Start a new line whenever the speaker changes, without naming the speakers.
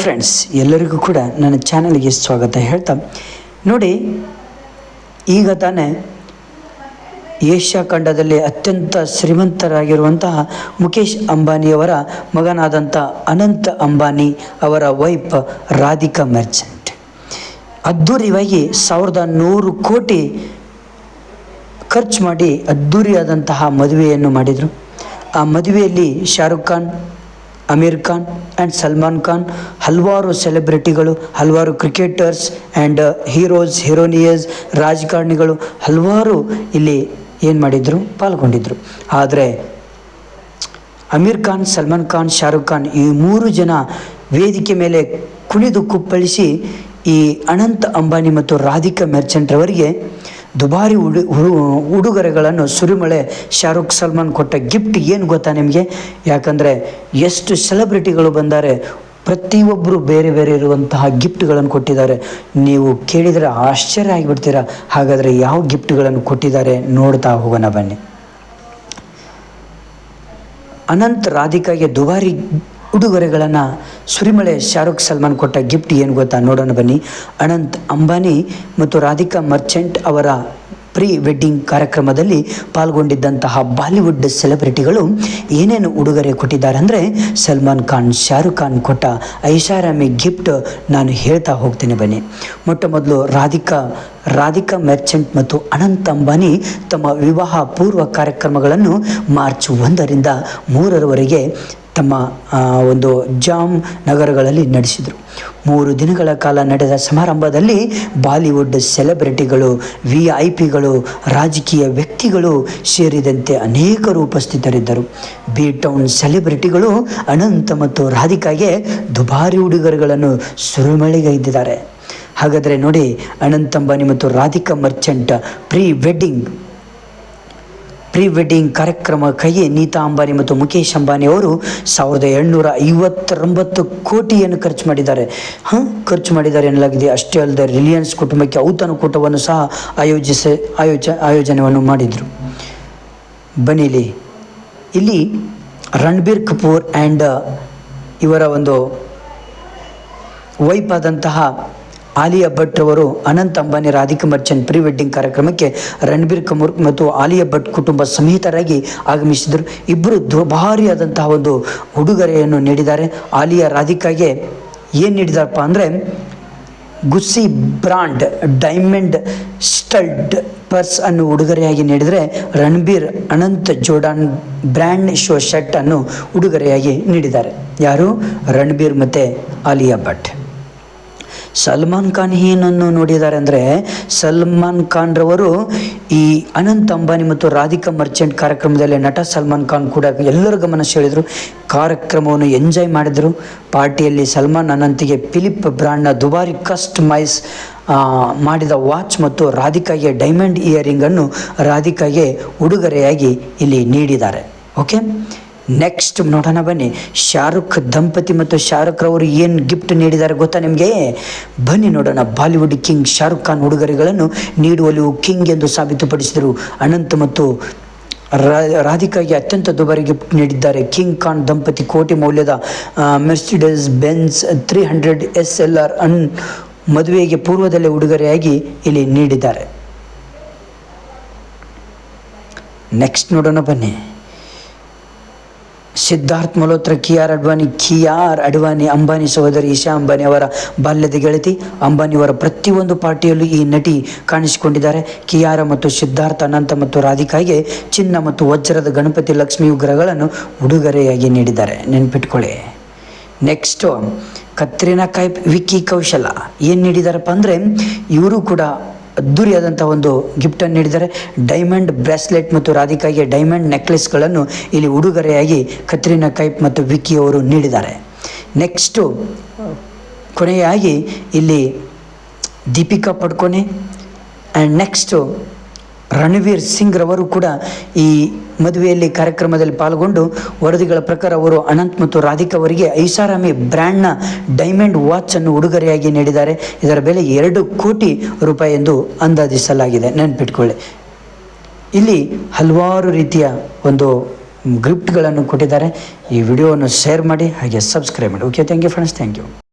Friends ಎಲ್ಲರಿಗೂ ಕೂಡ ನನ್ನ ಚಾನಲ್ಗೆ ಸ್ವಾಗತ ಹೇಳ್ತಾ, ನೋಡಿ, ಈಗ ತಾನೇ ಏಷ್ಯಾ ಖಂಡದಲ್ಲಿ ಅತ್ಯಂತ ಶ್ರೀಮಂತರಾಗಿರುವಂತಹ ಮುಖೇಶ್ ಅಂಬಾನಿಯವರ ಮಗನಾದಂಥ ಅನಂತ ಅಂಬಾನಿ ಅವರ ವೈಫ್ ರಾಧಿಕಾ ಮೆರ್ಚೆಂಟ್. ಅದ್ಧೂರಿಯಾಗಿ ಸಾವಿರದ ನೂರು ಕೋಟಿ ಖರ್ಚು ಮಾಡಿ ಅದ್ಧೂರಿಯಾದಂತಹ ಮದುವೆಯನ್ನು ಮಾಡಿದರು. ಆ ಮದುವೆಯಲ್ಲಿ ಶಾರುಖ್ ಖಾನ್ ಅಮೀರ್ ಖಾನ್ ಆ್ಯಂಡ್ ಸಲ್ಮಾನ್ ಖಾನ್ ಹಲವಾರು ಸೆಲೆಬ್ರಿಟಿಗಳು ಹಲವಾರು ಕ್ರಿಕೆಟರ್ಸ್ ಆ್ಯಂಡ್ ಹೀರೋಸ್ ಹೀರೋನಿಯರ್ಸ್ ರಾಜಕಾರಣಿಗಳು ಹಲವಾರು ಇಲ್ಲಿ ಏನು ಮಾಡಿದರು? ಪಾಲ್ಗೊಂಡಿದ್ದರು ಆದರೆ ಅಮೀರ್ ಖಾನ್ ಸಲ್ಮಾನ್ ಖಾನ್ ಶಾರುಖ್ ಖಾನ್ ಈ ಮೂರು ಜನ ವೇದಿಕೆ ಮೇಲೆ ಕುಣಿದು ಕುಪ್ಪಳಿಸಿ ಈ ಅನಂತ್ ಅಂಬಾನಿ ಮತ್ತು ರಾಧಿಕಾ ಮೆರ್ಚೆಂಟ್ರವರಿಗೆ ದುಬಾರಿ ಉಡು ಉಡು- ಉಡುಗೊರೆಗಳನ್ನು ಸುರಿಮಳೆ ಶಾರುಖ್ ಸಲ್ಮಾನ್ ಕೊಟ್ಟ ಗಿಫ್ಟ್ ಏನು ಗೊತ್ತಾ ನಿಮಗೆ? ಯಾಕಂದರೆ ಎಷ್ಟು ಸೆಲೆಬ್ರಿಟಿಗಳು ಬಂದಾರೆ ಪ್ರತಿಯೊಬ್ಬರು ಬೇರೆ ಬೇರೆ ಇರುವಂತಹ ಗಿಫ್ಟ್ಗಳನ್ನು ಕೊಟ್ಟಿದ್ದಾರೆ. ನೀವು ಕೇಳಿದರೆ ಆಶ್ಚರ್ಯ ಆಗಿಬಿಡ್ತೀರಾ. ಹಾಗಾದರೆ ಯಾವ ಗಿಫ್ಟ್ಗಳನ್ನು ಕೊಟ್ಟಿದ್ದಾರೆ ನೋಡ್ತಾ ಹೋಗೋಣ ಬನ್ನಿ. ಅನಂತ್ ರಾಧಿಕಾಗೆ ದುಬಾರಿ ಉಡುಗೊರೆಗಳನ್ನು ಸುರಿಮಳೆ ಶಾರುಖ್ ಸಲ್ಮಾನ್ ಕೊಟ್ಟ ಗಿಫ್ಟ್ ಏನು ಗೊತ್ತಾ? ನೋಡೋಣ ಬನ್ನಿ. ಅನಂತ್ ಅಂಬಾನಿ ಮತ್ತು ರಾಧಿಕಾ ಮರ್ಚೆಂಟ್ ಅವರ ಪ್ರೀ ವೆಡ್ಡಿಂಗ್ ಕಾರ್ಯಕ್ರಮದಲ್ಲಿ ಪಾಲ್ಗೊಂಡಿದ್ದಂತಹ ಬಾಲಿವುಡ್ ಸೆಲೆಬ್ರಿಟಿಗಳು ಏನೇನು ಉಡುಗೊರೆ ಕೊಟ್ಟಿದ್ದಾರೆ ಅಂದರೆ ಸಲ್ಮಾನ್ ಖಾನ್, ಶಾರುಖ್ ಖಾನ್ ಕೊಟ್ಟ ಐಷಾರಾಮಿ ಗಿಫ್ಟ್ ನಾನು ಹೇಳ್ತಾ ಹೋಗ್ತೇನೆ ಬನ್ನಿ. ಮೊಟ್ಟ ಮೊದಲು ರಾಧಿಕಾ ರಾಧಿಕಾ ಮೆರ್ಚೆಂಟ್ ಮತ್ತು ಅನಂತ್ ಅಂಬಾನಿ ತಮ್ಮ ವಿವಾಹ ಪೂರ್ವ ಕಾರ್ಯಕ್ರಮಗಳನ್ನು ಮಾರ್ಚ್ ಒಂದರಿಂದ ಮೂರರವರೆಗೆ ತಮ್ಮ ಒಂದು ಜಾಮ್ ನಗರಗಳಲ್ಲಿ ನಡೆಸಿದರು. ಮೂರು ದಿನಗಳ ಕಾಲ ನಡೆದ ಸಮಾರಂಭದಲ್ಲಿ ಬಾಲಿವುಡ್ ಸೆಲೆಬ್ರಿಟಿಗಳು, ವಿ ಐ ಪಿಗಳು, ರಾಜಕೀಯ ವ್ಯಕ್ತಿಗಳು ಸೇರಿದಂತೆ ಅನೇಕರು ಉಪಸ್ಥಿತರಿದ್ದರು. ಬಿ ಟೌನ್ ಸೆಲೆಬ್ರಿಟಿಗಳು ಅನಂತ ಮತ್ತು ರಾಧಿಕಾಗೆ ದುಬಾರಿ ಉಡುಗೊರೆಗಳನ್ನು ಸುರಿಮಳೆಗೈದಿದ್ದಾರೆ ಹಾಗಾದರೆ ನೋಡಿ, ಅನಂತ ಅಂಬಾನಿ ಮತ್ತು Radhika Merchant pre wedding pre wedding ಕಾರ್ಯಕ್ರಮಕ್ಕಾಗಿ ನೀತಾ ಅಂಬಾನಿ ಮತ್ತು ಮುಖೇಶ್ ಅಂಬಾನಿ ಅವರು ಸಾವಿರದ ಏಳ್ನೂರ ಐವತ್ತೊಂಬತ್ತು ಕೋಟಿಯನ್ನು ಖರ್ಚು ಮಾಡಿದ್ದಾರೆ. ಹಾಂ? ಖರ್ಚು ಮಾಡಿದ್ದಾರೆ ಎನ್ನಲಾಗಿದೆ. ಅಷ್ಟೇ ಅಲ್ಲದೆ ರಿಲಿಯನ್ಸ್ ಕುಟುಂಬಕ್ಕೆ ಔತಣಕೂಟವನ್ನು ಸಹ ಆಯೋಜಿಸ, ಆಯೋಜ, ಆಯೋಜನೆಯನ್ನು ಮಾಡಿದರು. ಬನಿಲಿ ಇಲ್ಲಿ. ರಣಬೀರ್ ಕಪೂರ್ ಆ್ಯಂಡ್ ಇವರ ಒಂದು ವೈಫ್ ಆದಂತಹ ಆಲಿಯಾ ಭಟ್ ಅವರು ಅನಂತ್ ಅಂಬಾನಿ, ರಾಧಿಕಾ ಮರ್ಚೆಂಟ್ ಪ್ರೀ ವೆಡ್ಡಿಂಗ್ ಕಾರ್ಯಕ್ರಮಕ್ಕೆ ರಣಬೀರ್ ಕಮೂರ್ ಮತ್ತು ಆಲಿಯಾ ಭಟ್ ಕುಟುಂಬ ಸಮೇತರಾಗಿ ಆಗಮಿಸಿದರು. ಇಬ್ಬರು ದುಬಾರಿಯಾದಂತಹ ಒಂದು ಉಡುಗೊರೆಯನ್ನು ನೀಡಿದ್ದಾರೆ. ಆಲಿಯಾ ರಾಧಿಕಾಗೆ ಏನು ನೀಡಿದಾರಪ್ಪ ಅಂದರೆ, Gucci brand diamond studded purse ಅನ್ನು ಉಡುಗೊರೆಯಾಗಿ ನೀಡಿದರೆ Ranbir Anant Jordan brand shoe shirt ಅನ್ನು ಉಡುಗೊರೆಯಾಗಿ ನೀಡಿದ್ದಾರೆ. ಯಾರು? ರಣಬೀರ್ ಮತ್ತು ಆಲಿಯಾ ಭಟ್. ಸಲ್ಮಾನ್ ಖಾನ್ ಏನನ್ನು ನೋಡಿದ್ದಾರೆ ಅಂದರೆ ಸಲ್ಮಾನ್ ಖಾನ್ ರವರು ಈ ಅನಂತ್ ಅಂಬಾನಿ ಮತ್ತು ರಾಧಿಕಾ ಮರ್ಚೆಂಟ್ ಕಾರ್ಯಕ್ರಮದಲ್ಲಿ ನಟ ಸಲ್ಮಾನ್ ಖಾನ್ ಕೂಡ ಎಲ್ಲರ ಗಮನ ಸೆಳೆದರು. ಕಾರ್ಯಕ್ರಮವನ್ನು ಎಂಜಾಯ್ ಮಾಡಿದರು. ಪಾರ್ಟಿಯಲ್ಲಿ ಸಲ್ಮಾನ್ ಅನಂತಿಗೆ ಫಿಲಿಪ್ ಬ್ರ್ಯಾಂಡ್ನ ದುಬಾರಿ ಕಸ್ಟಮೈಸ್ ಮಾಡಿದ ವಾಚ್ ಮತ್ತು ರಾಧಿಕಾಗೆ ಡೈಮಂಡ್ ಇಯರಿಂಗನ್ನು ರಾಧಿಕಾಗೆ ಉಡುಗೊರೆಯಾಗಿ ಇಲ್ಲಿ ನೀಡಿದ್ದಾರೆ. ಓಕೆ? ನೆಕ್ಸ್ಟ್ ನೋಡೋಣ ಬನ್ನಿ. ಶಾರುಖ್ ದಂಪತಿ ಮತ್ತು ಶಾರುಖ್ ರವರು ಏನು ಗಿಫ್ಟ್ ನೀಡಿದ್ದಾರೆ ಗೊತ್ತಾ ನಿಮಗೆ? ಬನ್ನಿ ನೋಡೋಣ. ಬಾಲಿವುಡ್ ಕಿಂಗ್ ಶಾರುಖ್ ಖಾನ್ ಉಡುಗೊರೆಗಳನ್ನು ನೀಡುವಲ್ಲಿ ಕಿಂಗ್ ಎಂದು ಸಾಬೀತುಪಡಿಸಿದರು. ಅನಂತ್ ಮತ್ತು ರಾಧಿಕಾಗೆ ಅತ್ಯಂತ ದುಬಾರಿ ಗಿಫ್ಟ್ ನೀಡಿದ್ದಾರೆ. ಕಿಂಗ್ ಖಾನ್ ದಂಪತಿ ಕೋಟಿ ಮೌಲ್ಯದ Mercedes Benz three hundred S L R ಅನ್ ಮದುವೆಗೆ ಪೂರ್ವದಲ್ಲೇ ಉಡುಗೊರೆಯಾಗಿ ಇಲ್ಲಿ ನೀಡಿದ್ದಾರೆ. ನೆಕ್ಸ್ಟ್ ನೋಡೋಣ ಬನ್ನಿ. ಸಿದ್ಧಾರ್ಥ್ ಮಲ್ಹೋತ್ರ ಅಡ್ವಾಣಿ ಅಡ್ವಾನಿ ಆರ್ ಅಡ್ವಾನಿ ಅಂಬಾನಿ ಸಹೋದರಿ ಇಶಾ ಅಂಬಾನಿ ಅವರ ಬಾಲ್ಯದ ಗೆಳತಿ. ಅಂಬಾನಿ ಅವರ ಪ್ರತಿಯೊಂದು ಪಾರ್ಟಿಯಲ್ಲೂ ಈ ನಟಿ ಕಾಣಿಸಿಕೊಂಡಿದ್ದಾರೆ. ಕಿಯಾರ ಮತ್ತು ಸಿದ್ಧಾರ್ಥ, ಅನಂತ ಮತ್ತು ರಾಧಿಕಾಗೆ ಚಿನ್ನ ಮತ್ತು ವಜ್ರದ ಗಣಪತಿ ಲಕ್ಷ್ಮಿ ವಿಗ್ರಹಗಳನ್ನು ಉಡುಗೊರೆಯಾಗಿ ನೀಡಿದ್ದಾರೆ. ನೆನ್ಪಿಟ್ಕೊಳ್ಳಿ. ನೆಕ್ಸ್ಟು ಕತ್ರಿನಾ ಕೈಪ್ ವಿಕ್ಕಿ ಕೌಶಲ. ಏನು ನೀಡಿದಾರಪ್ಪ ಅಂದರೆ, ಇವರು ಕೂಡ ಅದ್ಧೂರಿಯಾದಂಥ ಒಂದು ಗಿಫ್ಟನ್ನು ನೀಡಿದ್ದಾರೆ. ಡೈಮಂಡ್ ಬ್ರೇಸ್ಲೆಟ್ ಮತ್ತು ರಾಧಿಕಾಗೆ ಡೈಮಂಡ್ ನೆಕ್ಲೆಸ್ಗಳನ್ನು ಇಲ್ಲಿ ಉಡುಗೊರೆಯಾಗಿ ಕತ್ರಿನಾ ಕೈಪ್ ಮತ್ತು ವಿಕ್ಕಿ ಅವರು ನೀಡಿದ್ದಾರೆ. ನೆಕ್ಸ್ಟು ಕೊನೆಯಾಗಿ ಇಲ್ಲಿ ದೀಪಿಕಾ ಪಡ್ಕೊನೆ ಆ್ಯಂಡ್ ನೆಕ್ಸ್ಟು ರಣವೀರ್ ಸಿಂಗ್ ರವರು ಕೂಡ ಈ ಮದುವೆಯಲ್ಲಿ ಕಾರ್ಯಕ್ರಮದಲ್ಲಿ ಪಾಲ್ಗೊಂಡು ವರದಿಗಳ ಪ್ರಕಾರ ಅವರು ಅನಂತ್ ಮತ್ತು ರಾಧಿಕಾ ಅವರಿಗೆ ಐಷಾರಾಮಿ ಬ್ರ್ಯಾಂಡ್ನ ಡೈಮಂಡ್ ವಾಚನ್ನು ಉಡುಗೊರೆಯಾಗಿ ನೀಡಿದ್ದಾರೆ. ಇದರ ಬೆಲೆ ಎರಡು ಕೋಟಿ ರೂಪಾಯಿ ಎಂದು ಅಂದಾಜಿಸಲಾಗಿದೆ. ನೆನ್ಪಿಟ್ಕೊಳ್ಳಿ. ಇಲ್ಲಿ ಹಲವಾರು ರೀತಿಯ ಒಂದು ಗಿಫ್ಟ್ಗಳನ್ನು ಕೊಟ್ಟಿದ್ದಾರೆ. ಈ ವಿಡಿಯೋವನ್ನು ಶೇರ್ ಮಾಡಿ ಹಾಗೆ ಸಬ್ಸ್ಕ್ರೈಬ್ ಮಾಡಿ. Okay thank you friends thank you